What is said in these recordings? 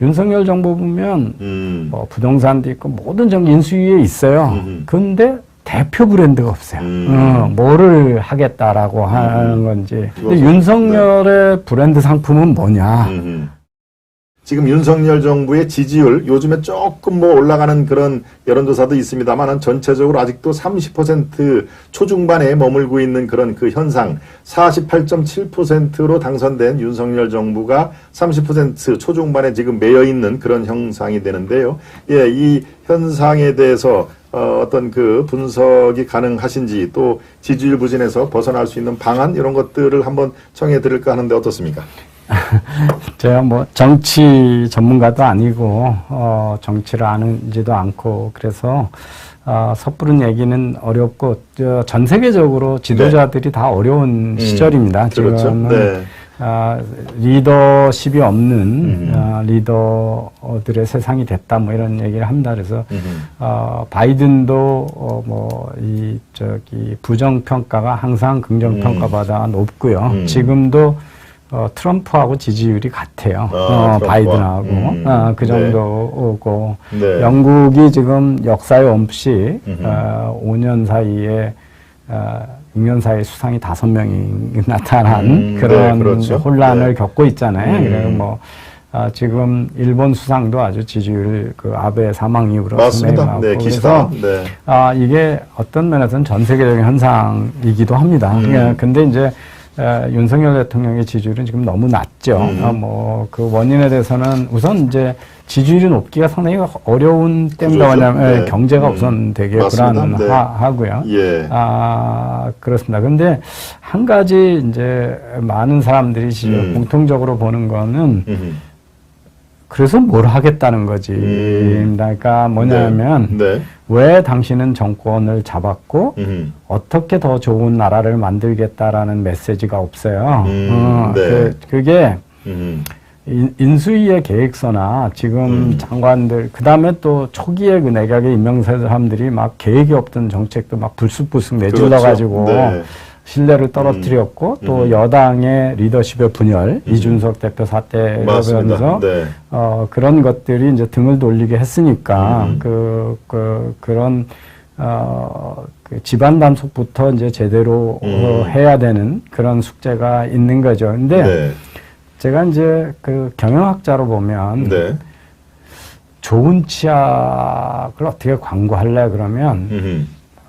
윤석열 정부 보면 음. 뭐 부동산도 있고 모든 정 인수위에 있어요. 음흠. 근데 대표 브랜드가 없어요. 음. 어, 뭐를 하겠다라고 하는 건지. 근데 윤석열의 브랜드 상품은 뭐냐? 지금 윤석열 정부의 지지율 요즘에 조금 뭐 올라가는 그런 여론조사도 있습니다만 전체적으로 아직도 30% 초중반에 머물고 있는 그런 그 현상 48.7%로 당선된 윤석열 정부가 30% 초중반에 지금 매여 있는 그런 형상이 되는데요. 예, 이 현상에 대해서 어, 어떤 그 분석이 가능하신지 또 지지율 부진에서 벗어날 수 있는 방안 이런 것들을 한번 청해 드릴까 하는데 어떻습니까? 제가 뭐 정치 전문가도 아니고 어, 정치를 아는지도 않고 그래서 어, 섣부른 얘기는 어렵고 저, 전 세계적으로 지도자들이 다 어려운 시절입니다. 네. 그렇죠. 지금은 네. 아, 리더십이 없는 음. 아, 리더들의 세상이 됐다 뭐 이런 얘기를 합니다. 그래서 음흠. 어, 바이든도 어, 뭐이 저기 부정 평가가 항상 긍정 평가보다 높고요. 음. 지금도 어, 트럼프하고 지지율이 같아요. 아, 어. 바이든하고 음. 어, 그 네. 정도고 네. 영국이 지금 역사에 없이 음흠. 어, 5년 사이에 어, 6년 사이에 수상이 다섯 명이 나타난 음, 그런 네, 그렇죠. 혼란을 네. 겪고 있잖아요. 음. 그래서 뭐 아, 지금 일본 수상도 아주 지지율 그 아베 사망 이후로 맞습니다. 네, 기시다. 그래서 네. 아, 이게 어떤 면에서는 전 세계적인 현상이기도 합니다. 음. 예, 근데 이제 에, 윤석열 대통령의 지지율은 지금 너무 낮죠. 음. 어, 뭐그 원인에 대해서는 우선 이제 지지율이 높기가 상당히 어려운 때문에 그렇죠. 왜냐하면 네. 경제가 음. 우선 되게 맞습니다. 네. 불안하고요. 예. 아, 그렇습니다. 근데 한 가지 이제 많은 사람들이 지금 음. 공통적으로 보는 거는 음흠. 그래서 뭘 하겠다는 거지. 음. 그러니까 뭐냐면 네. 네. 왜 당신은 정권을 잡았고 음흠. 어떻게 더 좋은 나라를 만들겠다라는 메시지가 없어요. 음, 어, 네. 그, 음흠. 인- 인수위의 계획서나 지금 음. 장관들 그 다음에 또 초기에 그 내각에 임명된 사람들이 막 계획이 없던 정책도 막 불쑥불쑥 내질러 가지고 그렇죠. 네. 신뢰를 떨어뜨렸고 또 음. 여당의 리더십의 분열 이준석 대표 맞습니다. 보면서 네. 어, 그런 것들이 이제 등을 돌리게 했으니까 음. 그, 그, 그런 어, 그 집안 단속부터 이제 제대로 어, 음. 해야 되는 그런 숙제가 있는 거죠. 근데 네. 제가 이제 그 경영학자로 보면 네. 좋은 치약을 어떻게 광고할래 그러면 음흠.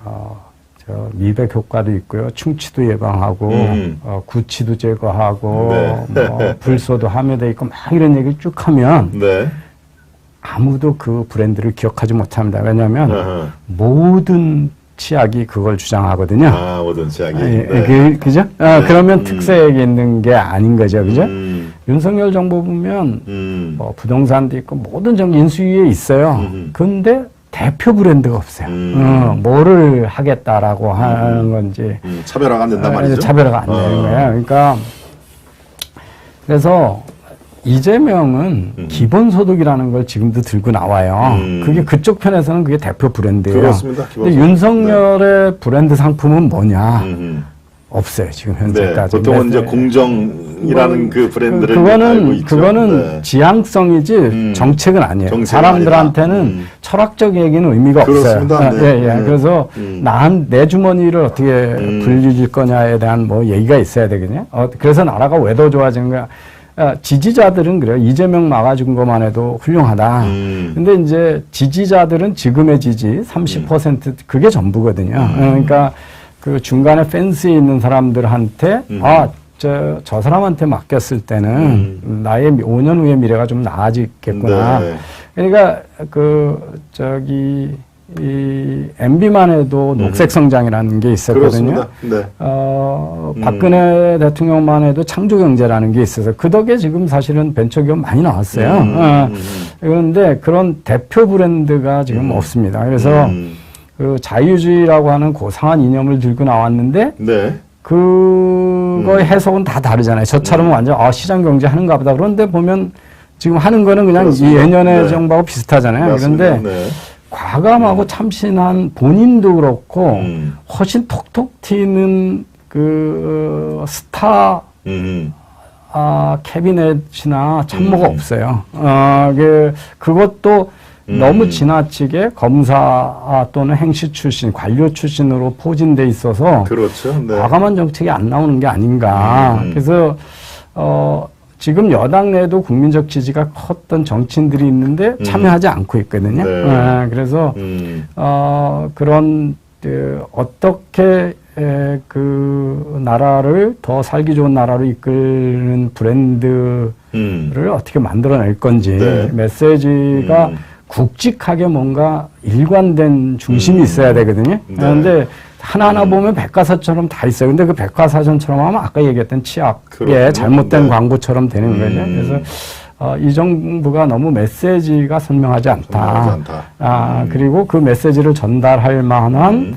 어, 저 미백 효과도 있고요. 충치도 예방하고 음. 어, 구취도 제거하고 네. 뭐 불소도 함유돼 있고 막 이런 얘기를 쭉 하면 네. 아무도 그 브랜드를 기억하지 못합니다. 왜냐하면 아하. 모든 치약이 그걸 주장하거든요. 아, 모든 제약이. 예, 네. 그, 그죠? 아, 네. 그러면 음. 특색이 있는 게 아닌 거죠. 그죠? 음. 윤석열 정부 보면 음. 뭐 부동산도 있고 모든 정 인수위에 있어요. 음. 근데 대표 브랜드가 없어요. 음. 어, 뭐를 하겠다라고 하는 건지 음. 차별화가 안 된단 아, 말이죠. 차별화가 안 되는 어. 거예요. 그러니까 그래서 이재명은 음. 기본소득이라는 걸 지금도 들고 나와요. 음. 그게 그쪽 편에서는 그게 대표 브랜드예요. 그렇습니다. 근데. 윤석열의 브랜드 상품은 뭐냐? 음흠. 없어요. 지금 네. 현재까지. 보통은 이제 네. 공정이라는 그 브랜드를 그- 알고 그거는 있죠. 그거는 네. 지향성이지 음. 정책은 아니에요. 사람들한테는. 음. 철학적 얘기는 의미가 그렇습니다. 없어요. 네. 예, 예. 네. 그래서 음. 나한 내 주머니를 어떻게 음. 불릴 거냐에 대한 뭐 얘기가 있어야 되겠냐. 어, 그래서 나라가 왜 더 좋아지는 거야? 아, 지지자들은 그래요. 이재명 막아준 것만 해도 훌륭하다. 음. 근데 이제 지지자들은 지금의 지지 30% 그게 전부거든요. 음. 그러니까 그 중간에 펜스에 있는 사람들한테 음. 아, 저, 저 사람한테 맡겼을 때는 나의 미- 5년 후의 미래가 좀 나아지겠구나. 네. 그러니까 그 저기 이 MB만 해도 음. 녹색 성장이라는 게 있었거든요. 그렇습니다. 네. 어, 음. 박근혜 대통령만 해도 창조 경제라는 게 있어서 그 덕에 지금 사실은 벤처기업 많이 나왔어요. 음, 어, 음, 그런데 그런 대표 브랜드가 지금 음. 없습니다. 그래서 음. 그 자유주의라고 하는 고상한 이념을 들고 나왔는데 네. 그거의 음. 해석은 다 다르잖아요. 저처럼 완전 아 시장 경제 하는가 보다. 그런데 보면 지금 하는 거는 그냥 그렇습니다. 이 예년의 네. 정부하고 비슷하잖아요. 맞습니다. 그런데 네. 과감하고 참신한 본인도 그렇고 음. 훨씬 톡톡 튀는 그 어, 스타 음. 아, 캐비넷이나 참모가 음. 없어요. 어, 그, 그것도 음. 너무 지나치게 검사 아, 또는 행시 출신, 관료 출신으로 포진돼 있어서 그렇죠. 네. 과감한 정책이 안 나오는 게 아닌가. 음. 그래서 어 지금 여당 내에도 국민적 지지가 컸던 정치인들이 있는데 음. 참여하지 않고 있거든요. 네. 예, 그래서 음. 어 그런 그 어떻게 에, 그 나라를 더 살기 좋은 나라로 이끄는 브랜드를 음. 어떻게 만들어낼 건지 네. 메시지가 음. 굵직하게 뭔가 일관된 중심이 음. 있어야 되거든요. 네. 그런데 하나하나 음. 보면 백과사처럼 다 있어요. 근데 그 백과사전처럼 하면 아까 얘기했던 치약의. 잘못된 네. 광고처럼 되는 음. 거죠. 그래서 어, 이 정부가 너무 메시지가 선명하지 않다. 선명하지 않다. 아, 음. 그리고 그 메시지를 전달할 만한 음.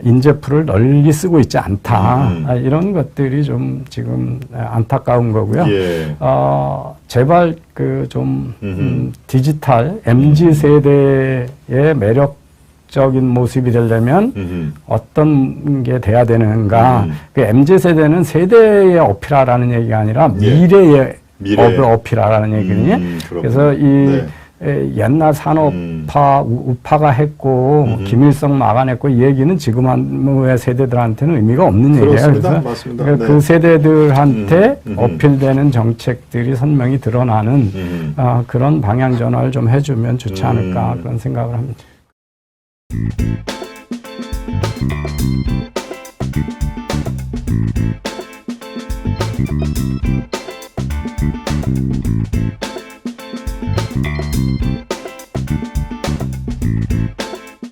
인재풀을 널리 쓰고 있지 않다. 음. 아, 이런 것들이 좀 지금 안타까운 거고요. 예. 어, 제발 그 좀. 음, 디지털 MZ 세대의 매력 적인 모습이 되려면 음흠. 어떤 게 돼야 되는가? 음. 그 MZ 세대는 세대의 어필하라는 얘기가 아니라 예. 미래의 미래. 업을 어필하라는 얘기거든요. 음. 그래서 이 네. 에, 옛날 산업파 우- 우파가 했고 음흠. 김일성 막아냈고 이 얘기는 지금 한의 세대들한테는 의미가 없는 얘기예요. 그렇습니다. 그래서 맞습니다. 그- 네. 그 세대들한테 음, 음흠. 어필되는 정책들이 선명히 드러나는 음. 아, 그런 방향 전환을 좀 해주면 좋지 않을까 음. 그런 생각을 합니다.